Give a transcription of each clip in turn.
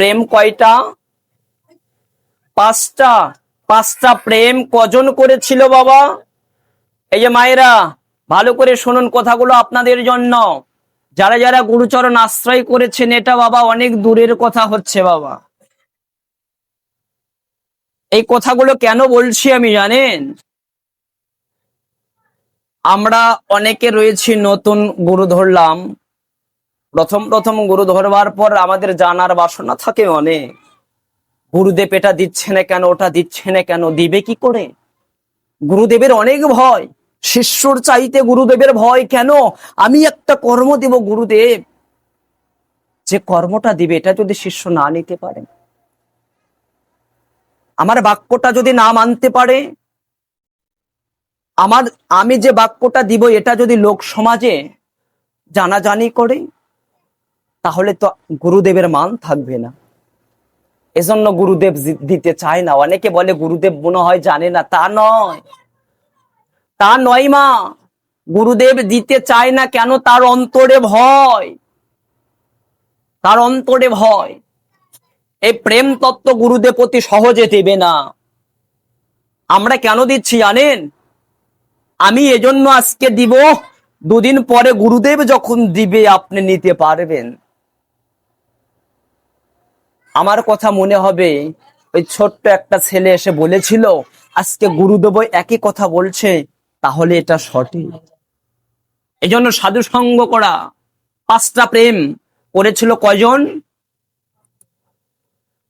প্রেম কয়টা? পাঁচটা। পাঁচটা প্রেম কজন করেছিল বাবা? এই যে মায়েরা, ভালো করে শুনুন কথাগুলো আপনাদের জন্য। যারা যারা গুরুচরণ আশ্রয় করেছেন, এটা বাবা অনেক দূরের কথা হচ্ছে বাবা। এই কথাগুলো কেন বলছি আমি জানেন? আমরা অনেকে রয়েছি নতুন গুরু ধরলাম। প্রথম প্রথম গুরু ধরবার পর আমাদের জানার বাসনা থাকে অনেক। গুরুদেব এটা দিচ্ছে না কেন, ওটা দিচ্ছে না কেন, দিবে কি করে? গুরুদেবের অনেক ভয়। শিষ্যর চাইতে গুরুদেবের ভয় কেন? আমি একটা কর্ম দেব গুরুদেব। যে কর্মটা দিবে, এটা যদি শিষ্য না নিতে পারে। আমার বাক্যটা যদি না মানতে পারে, আমার, আমি যে বাক্যটা দিব, এটা যদি লোক সমাজে জানাজানি করে তাহলে তো গুরুদেবের মান থাকবে না। এজন্য গুরুদেব দিতে চায় না। অনেকে বলে গুরুদেব মনে হয় জানে না। তা নয়। তা নয় মা। গুরুদেব দিতে চায় না কেন তার অন্তরে ভয়। তার অন্তরে ভয়। এই প্রেম তত্ত্ব গুরুদেব অতি সহজে দেবে না। আমরা কেন দিচ্ছি জানেন? আমি এজন্য আজকে দিব। দুদিন পরে গুরুদেব যখন দিবে, আপনি নিতে পারবেন। আমার কথা মনে হবে। ওই ছোট্ট একটা ছেলে এসে বলেছিল, আজকে গুরুদেব একই কথা বলছে, তাহলে এটা সঠিক। এই জন্য সাধু সঙ্গ করা পাঁচটা প্রেম করেছিল কয়জন?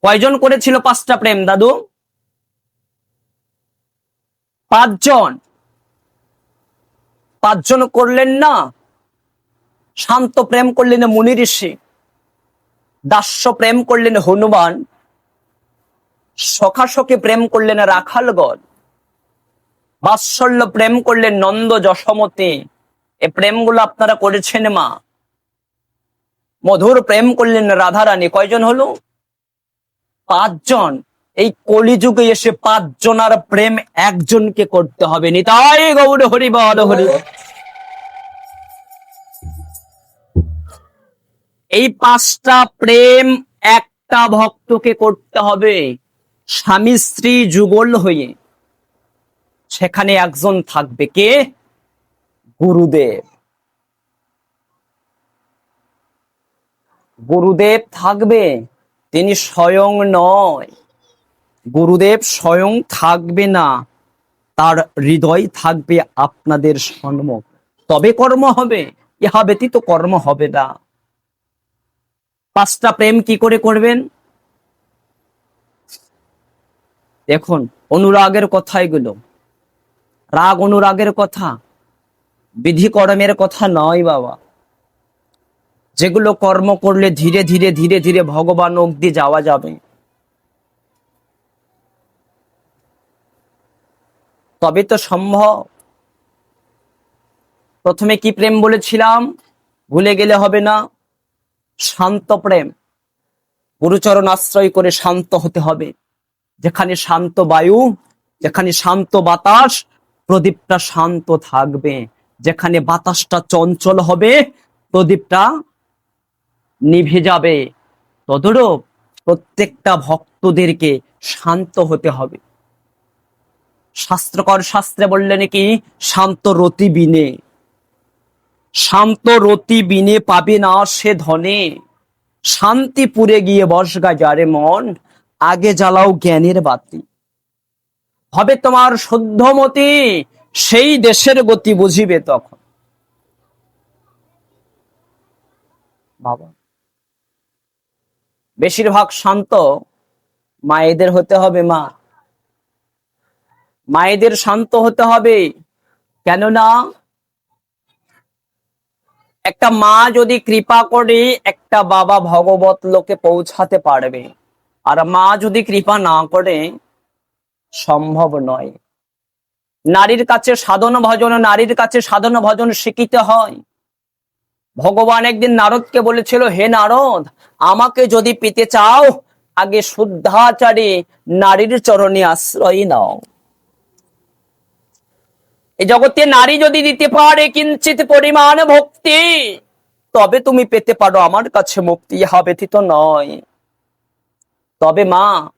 কয়জন করেছিল পাঁচটা প্রেম, দাদু? পাঁচজন। পাঁচজন করলেন না, শান্ত প্রেম করলেন মুনি ঋষি। দাস্য প্রেম করলেন হনুমান, সখাসখী প্রেম করলেন রাখালগড় বাৎসল্য প্রেম করলেন নন্দ যশমতী। এ প্রেমগুলো আপনারা করেছেন মা। মধুর প্রেম করলেন রাধারানী। কয়জন হলো? পাঁচজন। এই কলিযুগে এসে পাঁচজনার প্রেম একজনকে করতে হবে। নিতাই গৌর হরি বল হরি। এই পাঁচটা প্রেম একটা ভক্তকে করতে হবে। স্বামী, স্ত্রী যুগল হয়ে সেখানে একজন থাকবে কে? গুরুদেব। গুরুদেব থাকবে, তিনি স্বয়ং নয়। গুরুদেব স্বয়ং থাকবে না, তার হৃদয় থাকবে আপনাদের সম্মুখ। তবে কর্ম হবে, ইহা ব্যতীত কর্ম হবে না। পাঁচটা প্রেম কি করে করবেন? দেখুন, অনুরাগের কথা এগুলো। রাগ অনুরাগের কথা বিধি কর্মের কথা নয় বাবা। যেগুলো কর্ম করলে ধীরে ধীরে ধীরে ধীরে ভগবান অব্দি যাওয়া যাবে। তবে তো সম্ভব। প্রথমে কি প্রেম বলেছিলাম? ভুলে গেলে হবে না। শান্ত প্রেম। গুরুচরণ আশ্রয় করে শান্ত হতে হবে। যেখানে শান্ত বায়ু, যেখানে শান্ত বাতাস, প্রদীপটা শান্ত থাকবে। যেখানে বাতাসটা চঞ্চল হবে, প্রদীপটা নিভে যাবে। তদরূপ প্রত্যেকটা ভক্তদেরকে শান্ত হতে হবে। শাস্ত্রকর শাস্ত্রে বললেন কি, শান্ত রতি বিনে শান্ত রতি বিনে পাবে না সে ধনে। শান্তিপুরে গিয়ে বসগা যারে মন, আগে জ্বালাও জ্ঞানের বাতি। হবে তোমার শুদ্ধমতি সেই দেশের গতি বুঝিবে তখন। বাবা। বেশিরভাগ শান্ত মায়েদের হতে হবে মা। মায়েদের শান্ত হতে হবে। কেননা একটা মা যদি কৃপা করে, একটা বাবা ভগবত লোকে পৌঁছাতে পারবে। আর মা যদি কৃপা না করে, সম্ভব নয়। নারীর কাছে সাধন ভজন, নারীর কাছে সাধন ভজন শিখিতে হয়। ভগবান একদিন নারদকে বলেছিল, হে নারদ, আমাকে যদি পেতে চাও, আগে শুদ্ধাচারী নারীর চরণে আশ্রয় নাও। এই জগতে নারী যদি দিতে পারে কিঞ্চিত পরিমাণ ভক্তি, তবে তুমি পেতে পারো আমার কাছে মুক্তি, ইহা ব্যতীত নয়। তবে মা,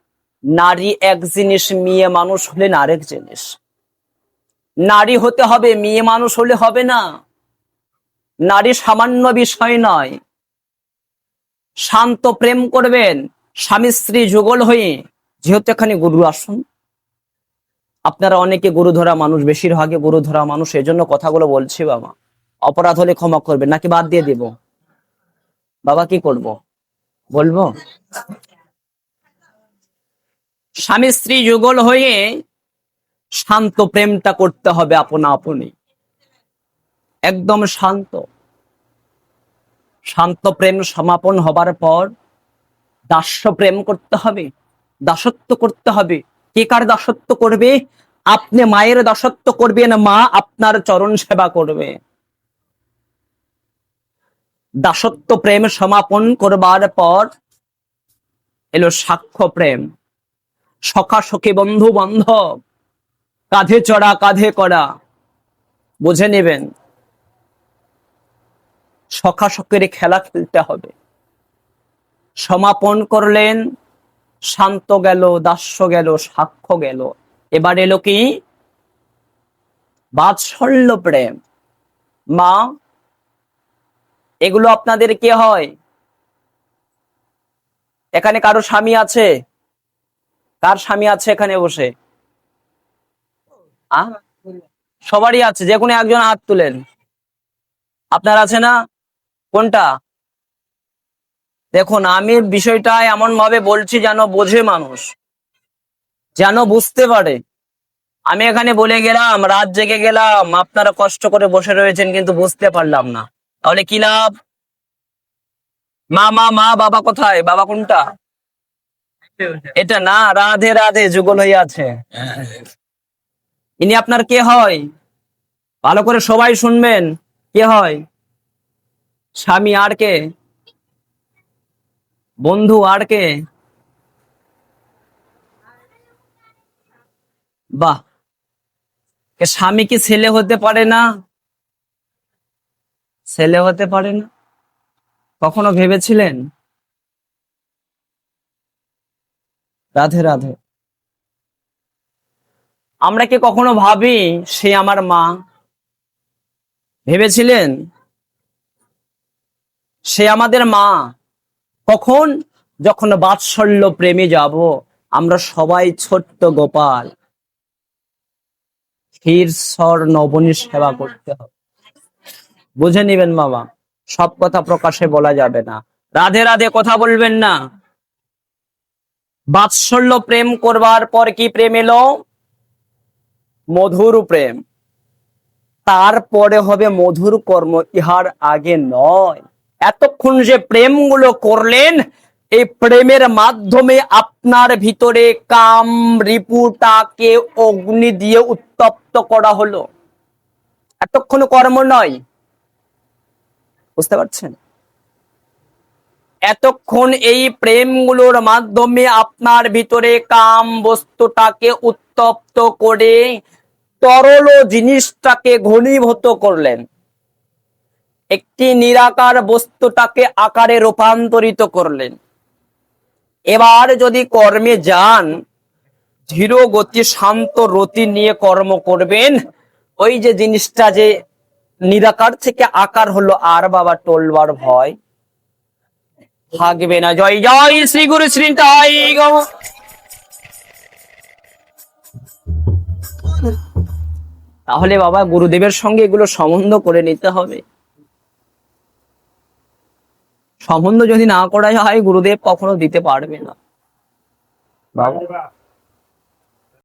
নারী এক জিনিস, মেয়ে মানুষ হলেন আরেক জিনিস। নারী হতে হবে, মেয়ে মানুষ হলে হবে না। নারী সামান্য বিষয় নয়। শান্ত প্রেম করবেন, স্বামী স্ত্রী যুগল হয়ে, যেহেতু এখানে গুরু আসুন। আপনারা অনেকে গুরু ধরা মানুষ, বেশিরভাগে গুরু ধরা মানুষ, এজন্য কথাগুলো বলছি বাবা। অপরাধ হলে ক্ষমা করবে নাকি বাদ দিয়ে দিব? বাবা, কি করব? বলব? স্বামী স্ত্রী যুগল হয়ে শান্ত প্রেমটা করতে হবে আপনা আপনি। একদম শান্ত। শান্ত প্রেম সমাপন হবার পর দাস্য প্রেম করতে হবে, দাসত্ব করতে হবে কে কার দাসত্ব করবে? আপনি মায়ের দাসত্ব করবেন, মা আপনার চরণ সেবা করবে। দাসত্ব প্রেম সমাপন করবার পর এলো সাক্ষ্য প্রেম। সখা সখী বন্ধু বান্ধব, কাঁধে চড়া কাঁধে করা বুঝে নেবেন। সখা সখের খেলা খেলতে হবে। সমাপন করলেন শান্ত গেল, দাস্য গেল, সাক্ষ্য গেল। এবার এলো কি? বাৎসল্য প্রেম। মা, এগুলো আপনাদের কে হয়? এখানে কারও স্বামী আছে? কার স্বামী আছে এখানে বসে? সবারই আছে, যে কোনো একজন হাত তুলেন। আপনার আছে না? কোনটা? দেখুন, আমি বিষয়টা এমন ভাবে বলছি যেন বোঝে মানুষ, যেন বুঝতে পারে। আমি এখানে বলে গেলাম, রাত জেগে গেলাম, আপনারা কষ্ট করে বসে রয়েছেন কিন্তু বুঝতে পারলাম না। তাহলে কি লাভ? মা মা মা, বাবা কোথায়? বাবা কোনটা? এটা না, রাধে রাধে যুগল হয়ে আছে। ইনি আপনার কে হয়? ভালো করে সবাই শুনবেন, কে হয়? স্বামী আর কে? বন্ধু আর কে? বাহ। স্বামী কি ছেলে হতে পারে না? ছেলে হতে পারে না? কখনো ভেবেছিলেন? রাধে রাধে। আমরা কি কখনো ভাবি সে আমার মা? ভেবেছিলেন? সে আমাদের মা। কখন যখন বাৎসল্য প্রেমে যাব, আমরা সবাই ছোট্ট গোপাল। স্বর নবনী সেবা করতে হবে। বুঝে নিবেন বাবা সব কথা প্রকাশে বলা যাবে না। রাধে রাধে কথা বলবেন না। বাৎসল্য প্রেম করবার পর কি প্রেম এলো? মধুর প্রেম। তারপরে হবে মধুর কর্ম, ইহার আগে নয়। এতক্ষণ যে প্রেমগুলো করলেন, এই প্রেমের মাধ্যমে আপনার ভিতরে কাম, রিপুটাকে অগ্নি দিয়ে উত্তপ্ত করা হলো। এতক্ষণ কর্ম নয়। বুঝতে পারছেন? এতক্ষণ এই প্রেমগুলোর মাধ্যমে আপনার ভিতরে কাম বস্তুটাকে উত্তপ্ত করে তরল জিনিসটাকে ঘনীভূত করলেন। একটি নিরাকার বস্তুটাকে আকারে রূপান্তরিত করলেন। এবার যদি কর্মে যান, ধীর গতি, শান্ত রতি নিয়ে কর্ম করবেন, ওই যে জিনিসটা যে নিরাকার থেকে আকার হলো আর বাবা টোলবার ভয়। থাকবে না। জয় জয় শ্রী গুরু শ্রী তাই তাহলে বাবা গুরুদেবের সঙ্গে এগুলো সম্বন্ধ করে নিতে হবে। সম্বন্ধ যদি না করা হয় গুরুদেব কখনো দিতে পারবে না। বাবা।